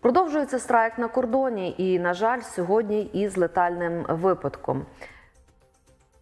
Продовжується страйк на кордоні, і, на жаль, сьогодні із летальним випадком.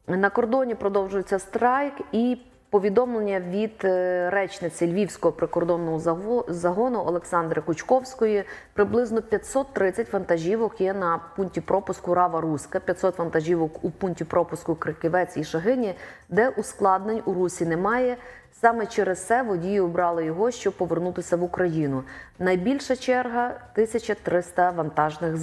На кордоні продовжується страйк і повідомлення від е, речниці Львівського прикордонного заго- загону Олександри Кучковської. Приблизно 530 вантажівок є на пункті пропуску Рава Руська, 500 вантажівок у пункті пропуску Криківець і Шагині, де ускладнень у русі немає. Саме через це водії обрали його, щоб повернутися в Україну. Найбільша черга 1300 вантажних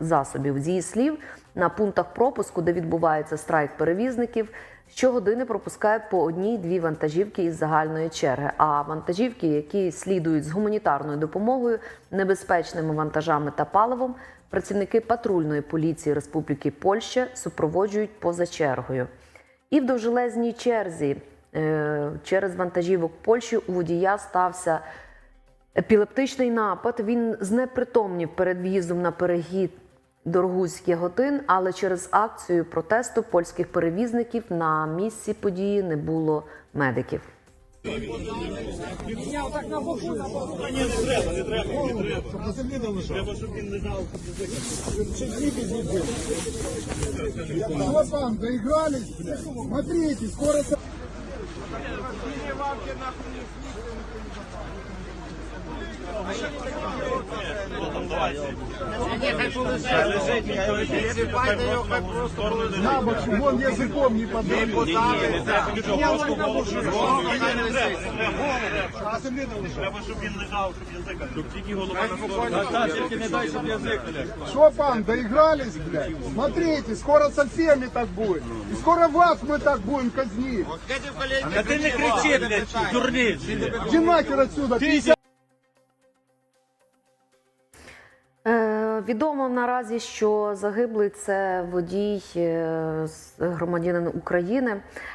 засобів. З її слів, на пунктах пропуску, де відбувається страйк перевізників, щогодини пропускають по одній-дві вантажівки із загальної черги. А вантажівки, які слідують з гуманітарною допомогою, небезпечними вантажами та паливом, працівники патрульної поліції Республіки Польща супроводжують поза чергою. І в довжелезній черзі через вантажівок Польщі у водія стався епілептичний напад. Він знепритомнів перед в'їздом на перегід Дорогуський Яготин, але через акцію протесту польських перевізників на місці події не було медиків. Доигрались. Смотрите, скоро... со- На бок, вон языком не подали. Треба, щоб він лежав, щоб язика. Щоб тільки голова на Что вам, доигрались, блядь? Смотрите, скоро со всеми так будет. И скоро вас мы так будем казнить. А ти не кричи, блядь, дурниць. Иди нахер отсюда, 50 Відомо наразі, що загиблий це водій е, громадянин України.